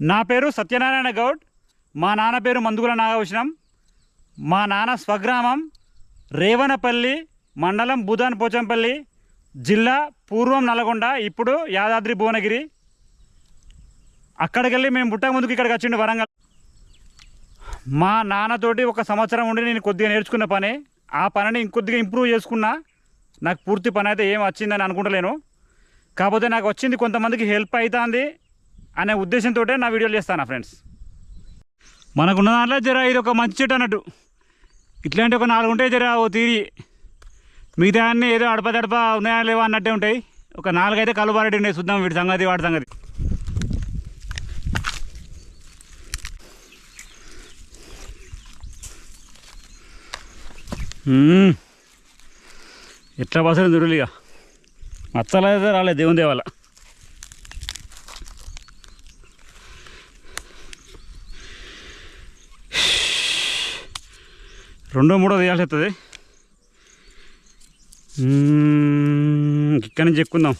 నా పేరు సత్యనారాయణ గౌడ్. మా నాన్న పేరు మందుగుల నాగభూషణం మా నాన్న స్వగ్రామం రేవనపల్లి మండలం భూదాన్ పోచంపల్లి జిల్లా పూర్వం నల్గొండ ఇప్పుడు యాదాద్రి భువనగిరి. అక్కడికి వెళ్ళి మేము పుట్టక ముందుకు ఇక్కడికి వచ్చిండు వరంగల్. మా నాన్నతోటి ఒక సంవత్సరం ఉండి నేను కొద్దిగా నేర్చుకున్న పని. ఆ పనిని ఇంకొద్దిగా ఇంప్రూవ్ చేసుకున్నా నాకు పూర్తి పని అయితే ఏం వచ్చిందని అనుకుంటలేను. కాకపోతే నాకు వచ్చింది కొంతమందికి హెల్ప్ అవుతుంది అనే ఉద్దేశంతో నా వీడియోలు చేస్తాను ఫ్రెండ్స్ మనకున్న దాంట్లో జర ఇది ఒక మంచి చెట్టు అన్నట్టు. ఇట్లాంటి ఒక నాలుగు ఉంటాయి జర ఓ తీరి. మిగతా అన్నీ ఏదో అడప దడప ఉన్నాయా లేవా అన్నట్టే ఉంటాయి. ఒక నాలుగైతే కలుబారెడ్డి ఉన్నాయి. చూద్దాం వీడి సంగతి వాడి సంగతి. ఎట్లా బసలు దురులిగా మచ్చలైతే రాలేదు దేవుని దేవాల. రెండో మూడో తీయాల్సి వస్తుంది ఇక్కడి నుంచి ఎక్కుందాం.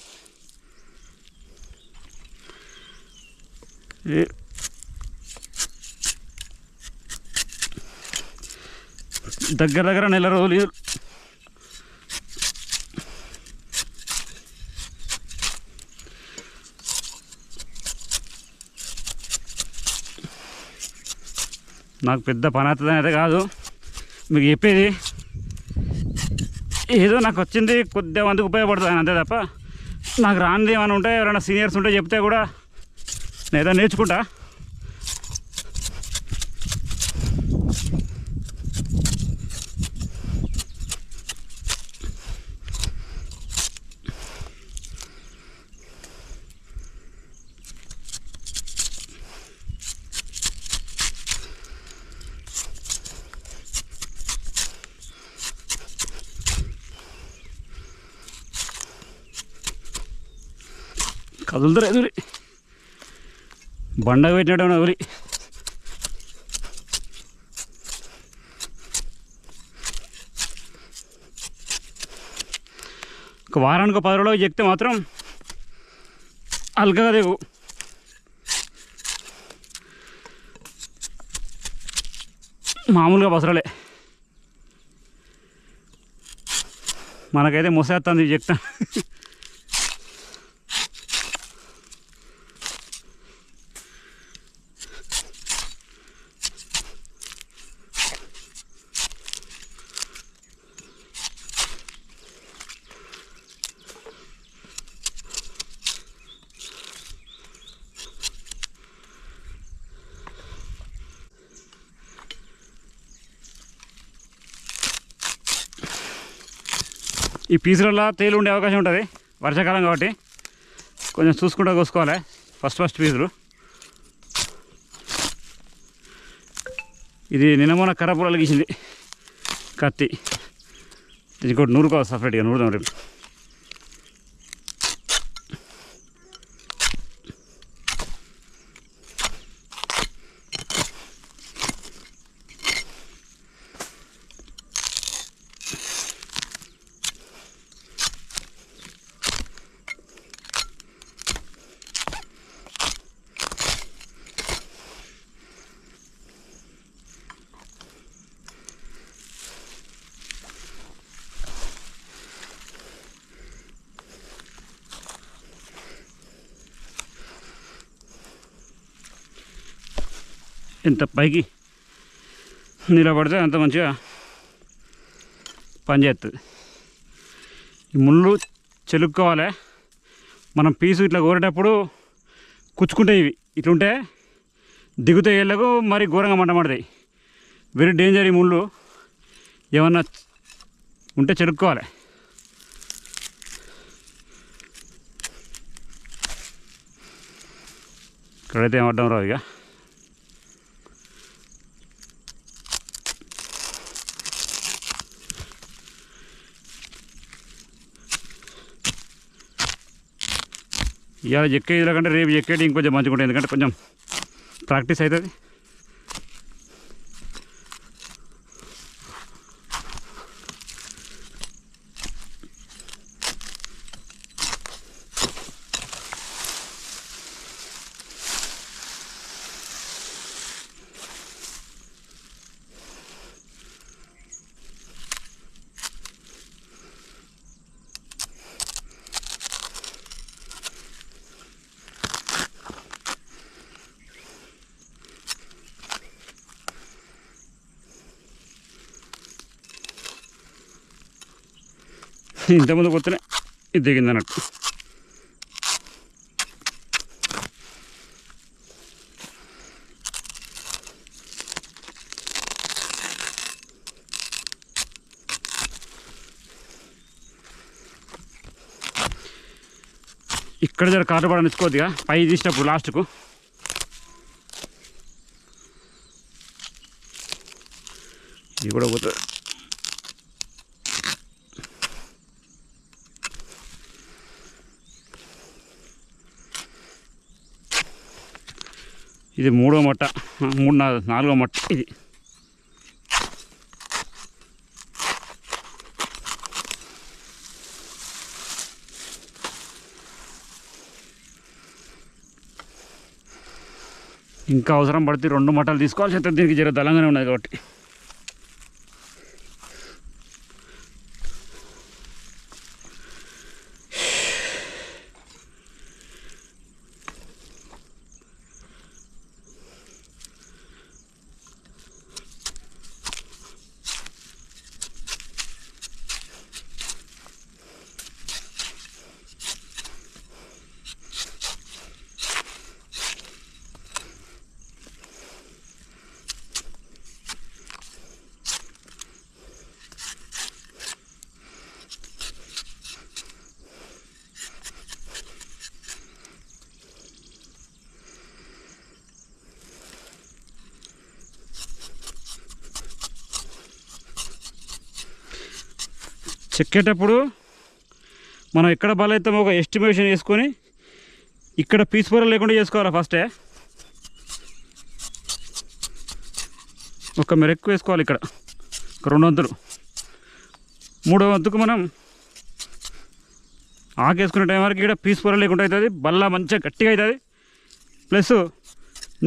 ఏ- దగ్గర దగ్గర నెల రోజులు నాకు పెద్ద పని అవుతుందని అయితే కాదు. మీకు చెప్పేది? ఏదో నాకు వచ్చింది కొద్దిగా మందికి ఉపయోగపడుతుంది అంతే తప్ప నాకు రానిది ఏమైనా ఉంటే ఎవరైనా సీనియర్స్ ఉంటే చెప్తే కూడా నేను ఏదో నేర్చుకుంటా. కదులుతారు ఎదురి? బండకు పెట్టినట్టు ఎవరి ఒక వారానికి ఒక పది రోజులకు చెక్తే మాత్రం అల్కగా దిగు. మామూలుగా బసరలే. మనకైతే ముసేస్తుంది చెప్తాను ఈ పీసులలో తేలు ఉండే అవకాశం ఉంటుంది వర్షాకాలం కాబట్టి. కొంచెం చూసుకుంటూ కోసుకోవాలి ఫస్ట్ ఫస్ట్ పీసులు. ఇది నిన్నమోన మొన్న కర్రపూరలు గీసింది కత్తి. ఇంకోటి నూరుకోవాలి సపరేట్గా నూరుదాం రేపు. ఎంత పైకి నిలబడితే అంత మంచిగా పనిచేస్తుంది ఈ ముళ్ళు చెలుక్కోవాలి. మనం పీసు ఇట్లా కోరేటప్పుడు కుచ్చుకుంటాయి ఇవి. ఇట్లుంటే దిగుతాయి ఏళ్ళకు మరి ఘోరంగా మంట వెరీ డేంజర్ ఈ ముళ్ళు. ఏమన్నా ఉంటే చెరుక్కోవాలి ఇక్కడైతే ఏమడ్డం రావు ఇక. ఇవాళ చెక్కేది కంటే రేపు ఎక్కేది ఇంకొంచెం మంచిగా ఉంటుంది ఎందుకంటే కొంచెం ప్రాక్టీస్ అవుతుంది. ఇంతకుముందు కొత్తనే ఇది దిగింది అన్నట్టు. ఇక్కడ జర కారు పడని ఇచ్చుకోద్దిగా పై తీసినప్పుడు లాస్ట్కు. ఇది కూడా పోతుంది. ఇది మూడో మట్ట మూడు నాలుగో మట్ట ఇది. ఇంకా అవసరం పడితే రెండు మట్టలు తీసుకోవాల్సి వస్తుంది దీనికి జర దళంగానే ఉన్నది కాబట్టి. చెక్కేటప్పుడు మనం ఎక్కడ బలైతామో ఒక ఎస్టిమేషన్ వేసుకొని ఇక్కడ పీస్ పొర లేకుండా చేసుకోవాలి ఫస్టే ఒక మెరెక్కు వేసుకోవాలి ఇక్కడ. రెండు వంతులు. మూడో వంతుకు మనం ఆకేసుకునే టైం వరకు ఇక్కడ పీస్ పొర లేకుండా అవుతుంది బల్ల మంచిగా గట్టిగా అవుతుంది ప్లస్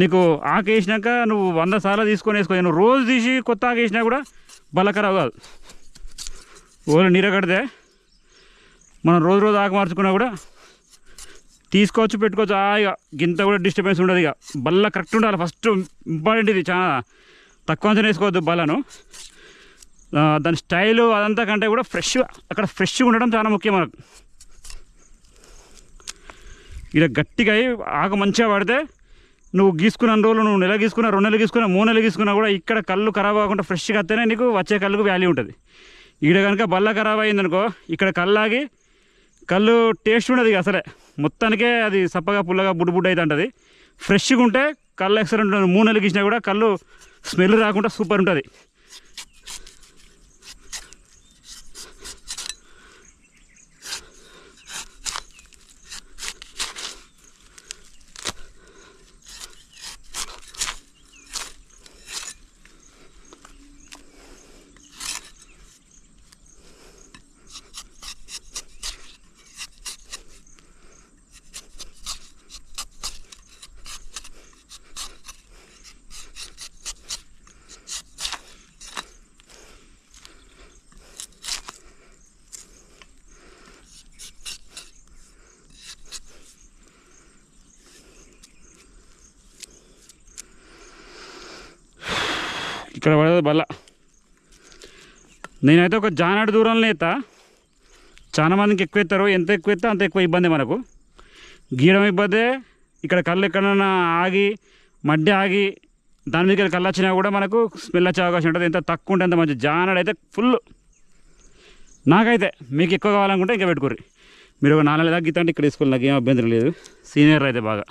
నీకు ఆకేసినాక నువ్వు వంద సార్లు తీసుకొని వేసుకో. నువ్వు రోజు తీసి కొత్త ఆకేసినా కూడా బల్ల ఖరాబ్ కాదు. ఓన్లీ నీర కడితే మనం రోజు రోజు ఆకు మార్చుకున్నా కూడా తీసుకోవచ్చు పెట్టుకోవచ్చు. ఆ ఇక గింత కూడా డిస్టర్బెన్స్ ఉండదు ఇక బల్ల కరెక్ట్ ఉండాలి. ఫస్ట్ ఇంపార్టెంట్ ఇది చాలా. తక్కువ అంచనా వేసుకోవద్దు బల్లను. దాని స్టైలు అదంతా కంటే కూడా ఫ్రెష్గా అక్కడ ఫ్రెష్గా ఉండడం చాలా ముఖ్యం మనకు. ఇలా గట్టిగా అయి ఆకు మంచిగా పడితే నువ్వు గీసుకున్న రోజులు నువ్వు నెల గీసుకున్నా రెండు నెలలు గీసుకున్నా మూడు నెలలు గీసుకున్నా కూడా ఇక్కడ కళ్ళు ఖరాబ్ కాకుండా ఫ్రెష్గా వస్తేనే నీకు వచ్చే కళ్ళుకు వాల్యూ ఉంటుంది. ఇక్కడ కనుక బల్ల ఖరాబ్ అయిందనుకో ఇక్కడ కళ్ళాగి కళ్ళు టేస్ట్ ఉండదు ఇక అసలే. మొత్తానికే అది సప్పగా పుల్లగా బుడ్డు బుడ్డు అయితే ఫ్రెష్గా ఉంటే కళ్ళు ఎక్సలెంట్ ఉంటుంది మూడు నెలలు కూడా కళ్ళు స్మెల్ రాకుండా సూపర్ ఉంటుంది. ఇక్కడ పడదు బల్ల. నేనైతే ఒక జానాడు దూరంలో ఎత్తా. చాలా మందికి ఎక్కువ ఎత్తారు. ఎంత ఎక్కువ ఎత్తా అంత ఎక్కువ ఇబ్బంది మనకు. గీయడం ఇబ్బందే. ఇక్కడ కళ్ళు ఎక్కడన్నా ఆగి మడ్డి ఆగి దాని మీద కళ్ళు వచ్చినా కూడా మనకు స్మెల్ వచ్చే అవకాశం ఉంటుంది. ఎంత తక్కువ ఉంటే అంత మంచి జానాడు అయితే ఫుల్. నాకైతే మీకు ఎక్కువ కావాలనుకుంటే ఇంకా పెట్టుకోర్రి. మీరు ఒక నాలుగు దాకా అంటే ఇక్కడ వేసుకోవాలి. నాకు ఏం అభ్యంతరం లేదు. సీనియర్ అయితే బాగా.